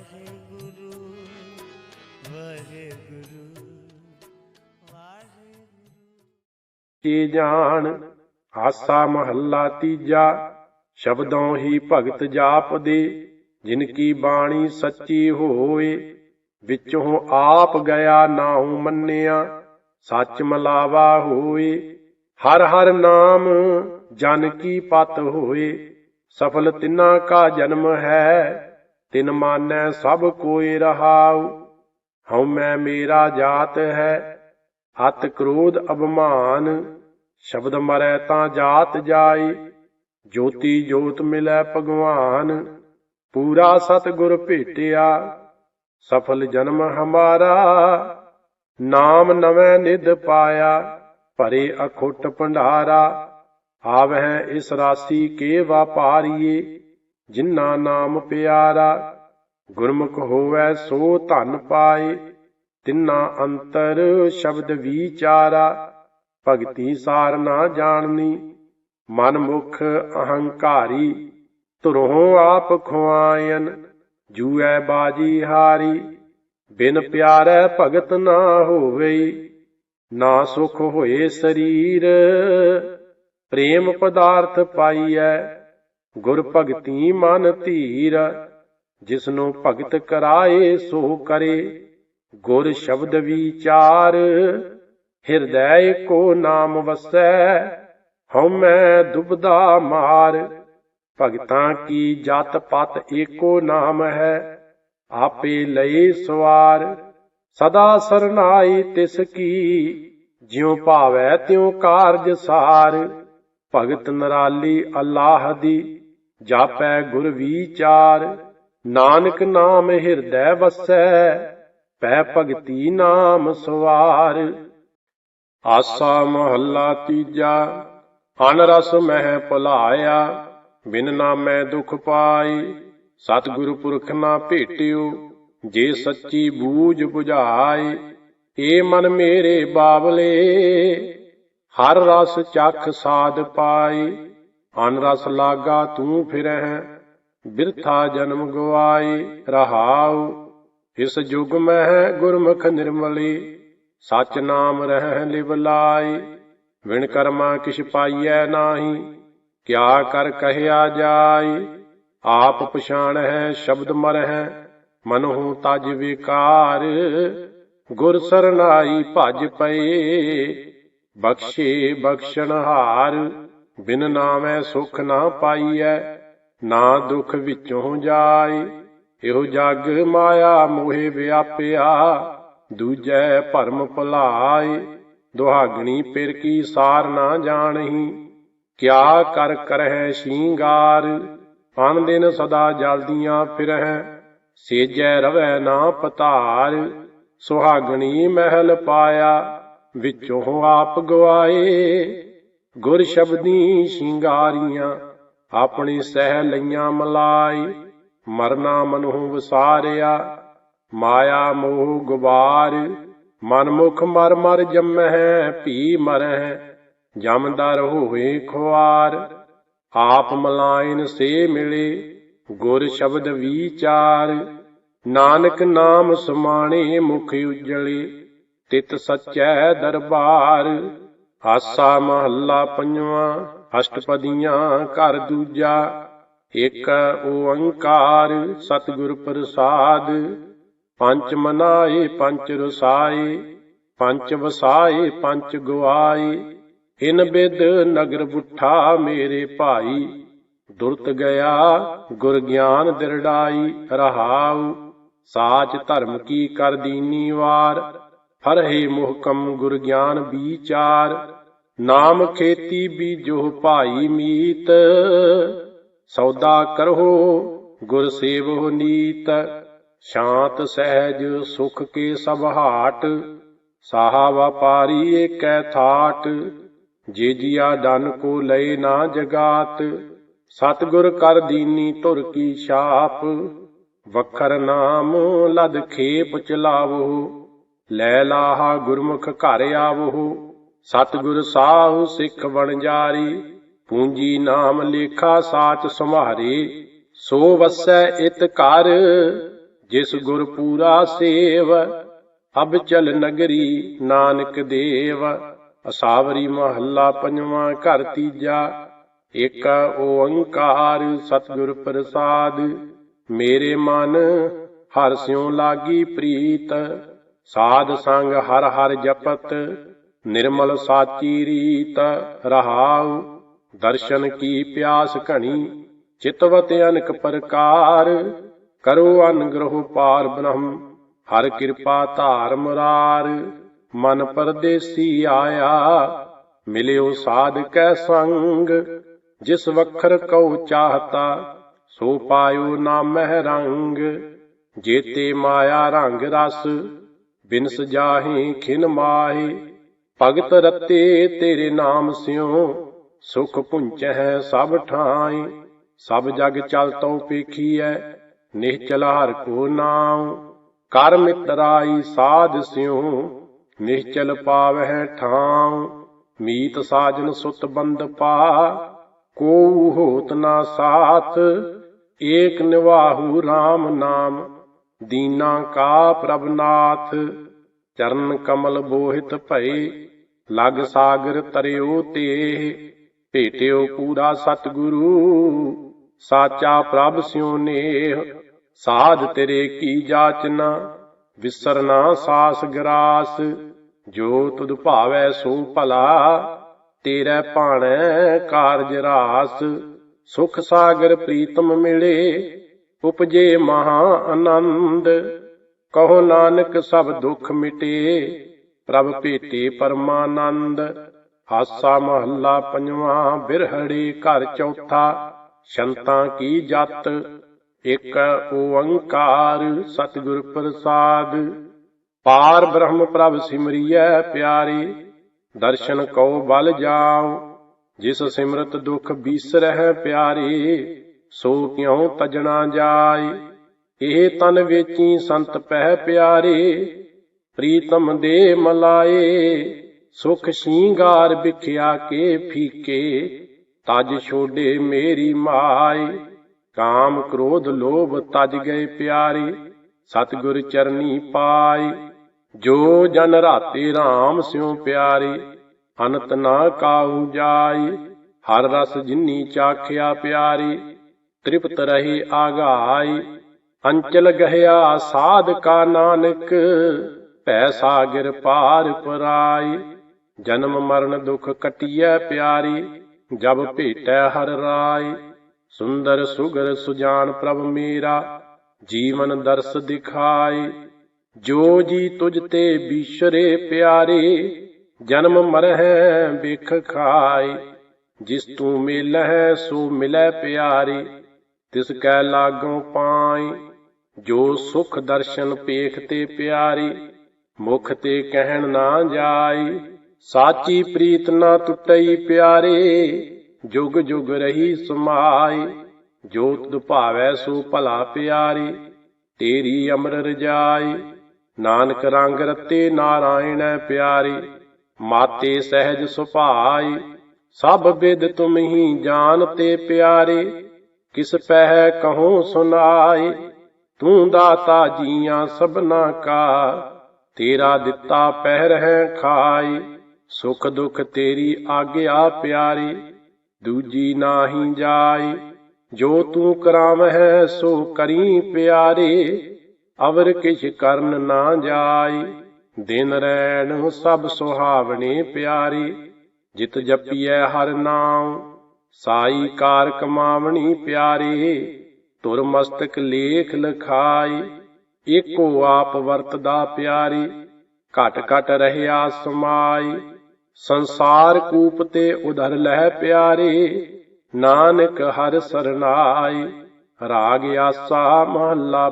ਵਾਹਿਗੁਰੂ ਵਾਹਿਗੁਰੂ। ਵਾਹਿਗੁਰੂ ਕੀ ਜਾਣ ਆਸਾ ਮਹੱਲਾ ਤੀਜਾ, ਸ਼ਬਦੋਂ ਹੀ ਭਗਤ ਜਾਪ ਦੇ ਜਿਨ ਕੀ ਬਾਣੀ ਸੱਚੀ ਹੋਏ ਵਿੱਚੋਂ ਆਪ ਗਿਆ ਨਾਉ ਮੰਨਿਆ, ਸੱਚ ਮਲਾਵਾ ਹੋਏ ਹਰ ਹਰ ਨਾਮ ਜਨ ਕੀ ਪਤ ਹੋਏ, ਸਫਲ ਤਿਨਾ ਕਾ ਜਨਮ ਹੈ ਤਿਨ ਮਾਨੈ ਸਭ ਕੋਇ ਰਹਾਉ, ਹਉ ਮੈਂ ਮੇਰਾ ਜਾਤ ਹੈ ਅਤ ਕ੍ਰੋਧ ਅਭਮਾਨ, ਸ਼ਬਦ ਮਰੈ ਤਾਂ ਜਾਤ ਜਾਈ ਜੋਤੀ ਜੋਤ ਮਿਲੈ ਭਗਵਾਨ, ਪੂਰਾ ਸਤਗੁਰ ਭੇਟਿਆ, ਸਫਲ ਜਨਮ ਹਮਾਰਾ, ਨਾਮ ਨਵੇਂ ਨਿਧ ਪਾਇਆ, ਭਰੇ ਅਖੁੱਟ ਭੰਡਾਰਾ, ਆਵਹਿ ਇਸ ਰਾਸੀ ਕੇ ਵਾਪਾਰੀਏ ਜਿਨ੍ਹਾਂ ਨਾਮ ਪਿਆਰਾ, ਗੁਰਮੁਖ ਹੋਵੇ ਸੋ ਧਨ ਪਾਏ, ਤਿੰਨਾ ਅੰਤਰ ਸ਼ਬਦ ਵਿਚਾਰਾ, ਭਗਤੀ ਸਾਰ ਨਾ ਜਾਣਨੀ ਮਨ ਮੁਖ ਅਹੰਕਾਰੀ ਧੁਰੋਂ ਆਪ ਖੁਆਇਨ, ਜੂਐ ਬਾਜੀ ਹਾਰੀ, ਬਿਨ ਪਿਆਰੈ ਭਗਤ ਨਾ ਹੋਵੇ, ਨਾ ਸੁਖ ਹੋਏ ਸਰੀਰ, ਪ੍ਰੇਮ ਪਦਾਰਥ ਪਾਈਐ ਗੁਰ ਭਗਤੀ ਮਨ ਧੀਰ, ਜਿਸਨੂੰ ਭਗਤ ਕਰਾਏ ਸੋ ਕਰੇ। ਗੁਰ ਸ਼ਬਦ ਵਿਚਾਰ, ਹਿਰਦੈ ਕੋ ਨਾਮ ਵਸੈ, ਹਉਮੈ ਦੁਬਦਾ ਮਾਰ। ਭਗਤਾਂ ਕੀ ਜਤ ਪਤ ਏਕੋ ਨਾਮ ਹੈ, ਆਪੇ ਲਏ ਸਵਾਰ। ਸਦਾ ਸਰਨਾਈ ਤਿਸ ਕੀ, ਜਿਉ ਭਾਵੈ ਤਿਉ ਕਾਰਜ ਸਾਰ। ਭਗਤ ਨਰਾਲੀ ਅਲਾਹ ਦੀ ਜਾਪੈ ਗੁਰ ਵਿਚਾਰ, ਨਾਨਕ ਨਾਮ ਹਿਰਦੈ ਵਸੈ, ਪੈ ਭਗਤੀ ਨਾਮ ਸਵਾਰ। ਆਸਾ ਮਹੱਲਾ ਤੀਜਾ ਅਨ ਰਸ ਮਹਿ ਭੁਲਾਇਆ, ਬਿਨ ਨਾਮੈ ਦੁਖ ਪਾਈ ਸਤਿਗੁਰ ਪੁਰਖ ਨਾ ਭੇਟਿਓ, ਜੇ ਸੱਚੀ ਬੂਝ 부ਝਾਏ ਏ ਮਨ ਮੇਰੇ ਬਾਬਲੇ, ਹਰ ਰਸ ਚੱਖ ਸਾਧ ਪਾਈ ਅਨ ਰਸ ਲਾਗਾ ਤੂੰ ਫਿਰਹਿ, ਬਿਰਥਾ ਜਨਮ ਗਵਾਈ ਰਹਾਉ, ਇਸ ਜੁਗ ਮਹਿ ਗੁਰਮੁਖ ਨਿਰਮਲੀ, ਸਚ ਨਾਮ ਰਹਿ ਲਿਵ ਲਾਈ, ਵਿਣ ਕਰਮਾ ਕਿਛ ਪਾਈਐ ਨਾਹੀ, ਕਿਆ ਕਰ ਕਹਿਆ ਜਾਈ, ਆਪ ਪਛਾਣ ਹੈ ਸ਼ਬਦ ਮਰ ਹੈ ਮਨਹੁ ਤਜ ਵਿਕਾਰ, ਗੁਰ ਸਰਨਾਈ ਭਜ ਪਏ ਬਖਸ਼ੇ ਬਖਸ਼ਣਹਾਰ ਬਿਨ ਨਾਮੈ ਸੁਖ ਨਾ ਪਾਈਐ, ਨਾ ਦੁਖ ਵਿੱਚੋਂ ਜਾਏ। ਇਹੋ ਜਗ ਮਾਇਆ ਮੋਹਿ ਵਿਆਪਿਆ, ਦੂਜੈ ਭਰਮ ਭੁਲਾਏ। ਦੁਹਾਗਣੀ ਪਿਰ ਕੀ ਸਾਰ ਨਾ ਜਾਣਹੀ, ਕਿਆ ਕਰ ਕਰਹਿ ਸ਼ਿੰਗਾਰ। ਪਨ ਦਿਨ ਸਦਾ ਜਲਦੀਆਂ ਫਿਰਹਿ, ਸੇਜੈ ਰਵੈ ਨਾ ਪਤਾਰ। ਸੁਹਾਗਣੀ ਮਹਿਲ ਪਾਇਆ, ਵਿੱਚੋਂ ਆਪ ਗਵਾਏ। ਗੁਰ ਸ਼ਬਦੀ ਸ਼ਿੰਗਾਰੀਆਂ, ਆਪਣੇ ਸਹਿ ਲਈਆਂ ਮਲਾਈ, ਮਰਨਾ ਮਨਹੁ ਵਿਸਾਰਿਆ, ਮਾਇਆ ਮੋਹ ਗੁਬਾਰ, ਮਨਮੁਖ ਮਰ ਮਰ ਜੰਮਹਿ, ਭੀ ਮਰਹਿ ਜਮਦਰ ਹੋਏ ਖੁਆਰ, ਆਪ ਮਲਾਇਨ ਸੇ ਮਿਲੇ, ਗੁਰ ਸ਼ਬਦ ਵਿਚਾਰ, ਨਾਨਕ ਨਾਮ ਸਮਾਣੇ ਮੁਖ ਉਜਲੇ, ਤਿਤ ਸਚੈ ਦਰਬਾਰ ਆਸਾ ਮਹੱਲਾ ਪੰਜਵਾਂ, ਅਸ਼ਟਪਦੀਆਂ ਘਰ ਦੂਜਾ ਇਕ ਓੰਕਾਰ ਸਤਿਗੁਰ ਪ੍ਰਸਾਦ, ਪੰਚ ਮਨਾਏ, ਪੰਚ ਰਸਾਏ, ਪੰਚ ਵਸਾਏ, ਪੰਚ ਗਵਾਏ, ਇਨ ਬਿਦ ਨਗਰ ਬੁੱਠਾ ਮੇਰੇ ਭਾਈ, ਦੁਰਤ ਗਿਆ, ਗੁਰ ਗਿਆਨ ਦਿਰੜਾਈ, ਰਹਾਉ, ਸਾਚ ਧਰਮ ਕੀ ਕਰ ਦੀਨੀ ਵਾਰ ਹੈ ਮੁਹਕਮ ਗੁਰ ਗਿਆਨ ਵਿਚਾਰ ਨਾਮ ਖੇਤੀ ਬੀਜੋ ਭਾਈ ਮੀਤ, ਸੌਦਾ ਕਰੋ ਗੁਰ ਸੇਵੋ ਨੀਤ। ਸ਼ਾਂਤ ਸਹਿਜ ਸੁਖ ਕੇ ਸਭ ਹਾਟ, ਸਾਹਾ ਵਪਾਰੀ ਏਕੈ ਥਾਟ। ਜੇ ਜੀਆ ਡਨ ਕੋ ਲਏ ਨਾ ਜਗਾਤ, ਸਤਿਗੁਰ ਕਰ ਦੀਨੀ ਧੁਰ ਕੀ ਛਾਪ। ਵਖਰ ਨਾਮ ਲਦ ਖੇਪ ਚਲਾਵੋ, ਲੈ ਲਾਹਾ ਗੁਰਮੁਖ ਘਰ ਆਵੋ। ਸਤਿਗੁਰ ਸਾਹੁ ਸਿੱਖ ਬਣ ਪੂੰਜੀ ਨਾਮ ਲੇਖਾ ਸਾਚ ਸੰਭਾਰੇ ਸੋ ਵਸੈ ਇਤ ਕਰ ਜਿਸ ਗੁਰ ਪੂਰਾ ਸੇਵ। ਅਬ ਚਲ ਨਗਰੀ ਨਾਨਕ ਦੇਵ। ਅਸਾਵਰੀ ਮਹੱਲਾ ਪੰਜਵਾਂ ਘਰ ਤੀਜਾ। ਏਕ ਓੰਕਾਰ ਸਤਿਗੁਰ ਪ੍ਰਸਾਦ। ਮੇਰੇ ਮਨ ਹਰ ਸਿਉ ਲਾਗੀ ਪ੍ਰੀਤ। ਸਾਧ ਸੰਗ ਹਰ ਹਰ ਜਪਤ। ਨਿਰਮਲ ਸਾਚੀ ਰੀਤ ਰਹਾਉ, ਦਰਸ਼ਨ ਕੀ ਪਿਆਸ ਘਣੀ ਚਿਤਵਤ ਅਨਕ ਪ੍ਰਕਾਰ, ਕਰੋ ਅਨਗ੍ਰਹ ਪਾਰ ਬ੍ਰਹਮ, ਹਰ ਕਿਰਪਾ ਧਾਰ ਮੁਰਾਰ, ਮਨ ਪਰਦੇਸੀ ਆਇਆ, ਮਿਲਿਓ ਸਾਧ ਕੈ ਸੰਗ, ਜਿਸ ਵਖਰ ਕਉ ਚਾਹਤਾ, ਸੋ ਪਾਇਓ ਨਾਮਹਿ ਰੰਗ, ਜੇਤੇ ਮਾਇਆ ਰੰਗ ਰਸ, ਬਿਨਸ ਜਾਹੇ ਖਿਨ ਮਾਹੇ ਭਗਤ ਰਤੇ ਤੇਰੇ ਨਾਮ ਸਿਉ, ਸੁਖ ਪੁੰਚਹਿ ਸਭ ਠਾਈ। ਸਭ ਜਗ ਚਲ ਤਉ ਪੇਖੀਐ ਨਿਹਚਲ ਹਰ ਕੋ ਨਾਮ ਕਰ ਮਿਤਰਾਈ ਸਾਧ ਸਿਉ ਨਿਹਚਲ ਪਾਵਹਿ ਠਾਉ। ਮੀਤ ਸਾਜਨ ਸੁਤ ਬੰਦ ਪਾ ਕੋ ਹੋਤ ਨਾ ਸਾਥ। ਏਕ ਨਿਵਾਹੂ RAM ਨਾਮ, ਦੀਨਾ ਕਾ ਪ੍ਰਭਨਾਥ ਚਰਨ ਕਮਲ ਬੋਹਿਤ ਭਏ ਲਗ ਸਾਗਰ ਤਰਿਓ ਤੇ ਭੇਟਿਓ ਪੂਰਾ ਸਤਿਗੁਰੂ, ਸਾਚਾ ਪ੍ਰਭ ਸਿਉ ਨੇਹ। ਸਾਧ ਤੇਰੇ ਕੀ ਜਾਚਨਾ, ਵਿਸਰਨਾ ਸਾਸ ਗਰਾਸ, ਜੋ ਤੁਧ ਭਾਵੈ ਸੋ ਭਲਾ, ਤੇਰੇ ਭਾਣੈ ਕਾਰਜ ਰਾਸ। ਸੁਖ ਸਾਗਰ ਪ੍ਰੀਤਮ ਮਿਲੇ, ਉਪਜੇ ਮਹਾ ਆਨੰਦ, ਕਹੋ ਨਾਨਕ ਸਭ ਦੁੱਖ ਮਿਟੇ। ਪ੍ਰਭ ਭੇਟੇ ਪਰਮਾਨੰਦ, ਹਾਸਾ ਮਹੱਲਾ ਪੰਜਵਾਂ, ਬਿਰਹੜੀ ਘਰ ਚੌਥਾ, ਸ਼ੰਤਾਂ ਕੀ ਜਤ, ਇਕ ਓੰਕਾਰ ਸਤਿਗੁਰ ਪ੍ਰਸਾਦ। ਪਾਰ ਬ੍ਰਹਮ ਪ੍ਰਭ ਸਿਮਰਿਐ ਪਿਆਰੇ, ਦਰਸ਼ਨ ਕਉ ਬਲ ਜਾਉ, ਜਿਸ ਸਿਮਰਤ ਦੁਖ ਬੀਸਰਹਿ ਪਿਆਰੇ, ਸੋ ਕਿਉ ਤਜਣਾ ਜਾਏ ਇਹ ਤਨ ਵੇਚੀ ਸੰਤ ਪਹਿ ਪਿਆਰੇ ਪ੍ਰੀਤਮ ਦੇ ਮਲਾਏ, ਸੁਖ ਸ਼ਿੰਗਾਰ ਵਿਖਿਆ ਕੇ ਫੀਕੇ। ਤਜ ਛੋਡੇ ਮੇਰੀ ਮਾਈ ਕਾਮ ਕ੍ਰੋਧ ਲੋਭ ਤਜ ਗਏ ਪਿਆਰੇ। ਸਤਿਗੁਰ ਚਰਨੀ ਪਾਈ ਜੋ ਜਨ ਰਾਤੇ RAM ਸਿਉ ਪਿਆਰੇ। ਅਨੰਤ ਨਾ ਕਾਹੂ ਜਾਈ ਹਰ ਰਸ ਜਿਨੀ ਚਾਖਿਆ ਪਿਆਰੇ। ਤ੍ਰਿਪਤ ਰਹੇ ਆਗਾਈ ਅੰਚਲ ਗਹਿਆ ਸਾਧ ਕਾ ਨਾਨਕ। ਭੈ ਸਾਗਰ ਪਾਰ ਪਰਾਈ, ਜਨਮ ਮਰਨ ਦੁਖ ਕਟਿਐ ਪਿਆਰੀ, ਜਬ ਭੇਟੈ ਹਰ ਰਾਈ। ਸੁੰਦਰ ਸੁਗਰ ਸੁਜਾਨ ਪ੍ਰਭ ਮੇਰਾ, ਜੀਵਨ ਦਰਸ ਦਿਖਾਈ। ਜੋ ਜੀ ਤੁਝ ਤੇ ਬੀਸ਼ਰੇ ਪਿਆਰੇ, ਜਨਮ ਮਰਹਿ ਬਿਖ ਖਾਈ। ਜਿਸ ਤੂੰ ਮਿਲਹਿ ਸੋ ਮਿਲੈ ਪਿਆਰੀ, ਤਿਸ ਕੈ ਲਾਗੋਂ ਪਾਈ। ਜੋ ਸੁਖ ਦਰਸ਼ਨ ਪੇਖ ਤੇ ਪਿਆਰੀ ਮੁਖ ਤੇ ਕਹਿਣ ਨਾ ਜਾਈ, ਸਾਚੀ ਪ੍ਰੀਤ ਨਾ ਟੁੱਟਈ ਪਿਆਰੇ, ਜੁਗ ਜੁਗ ਰਹੀ ਸਮਾਈ ਜੋ ਤੁਧ ਸੋ ਭਲਾ ਪਿਆਰੀ, ਤੇਰੀ ਅਮਰ ਰਜਾਈ, ਨਾਨਕ ਰੰਗ ਰਤੇ ਨਾਰਾਇਣੈ ਪਿਆਰੀ, ਮਾਤੇ ਸਹਿਜ ਸੁਭਾਈ, ਸਭ ਵਿਦ ਤੁਮ ਹੀ ਜਾਣਤੇ ਪਿਆਰੇ, ਕਿਸ ਪਹਿ ਕਹੋ ਸੁਨਾਏ ਤੂੰ ਦਾਤਾ ਜੀਆਂ ਸਭਨਾ ਕਾ ਤੇਰਾ ਦਿੱਤਾ ਪਹਿਰ ਹੈ ਖਾਈ, ਸੁਖ ਦੁਖ ਤੇਰੀ ਆਗਿਆ ਪਿਆਰੀ, ਦੂਜੀ ਨਾਹੀ ਜਾਈ, ਜੋ ਤੂੰ ਕਰਾਵਹਿ ਸੋ ਕਰੀ ਪਿਆਰੇ, ਅਵਰ ਕਿਛ ਕਰਨ ਨਾ ਜਾਈ, ਦਿਨ ਰੈਣ ਸਭ ਸੁਹਾਵਣੇ ਪਿਆਰੇ, ਜਿਤ ਜਪੀਐ ਹਰ ਨਾਮ ਸਾਈ ਕਾਰ ਕਮਾਵਣੀ ਪਿਆਰੇ ਤੁਰ ਮਸਤਕ ਲੇਖ ਲਖਾਈ ਏਕੋ ਆਪ ਵਰਤਦਾ ਪਿਆਰੀ, ਘਟ ਘਟ ਰਹਿਆ ਸਮਾਈ ਸੰਸਾਰ ਕੂਪ ਤੇ ਉਧਰ ਲਹਿ ਪਿਆਰੇ, ਨਾਨਕ ਹਰ ਸਰਨਾਈ। ਰਾਗ ਆਸਾ ਮਹੱਲਾ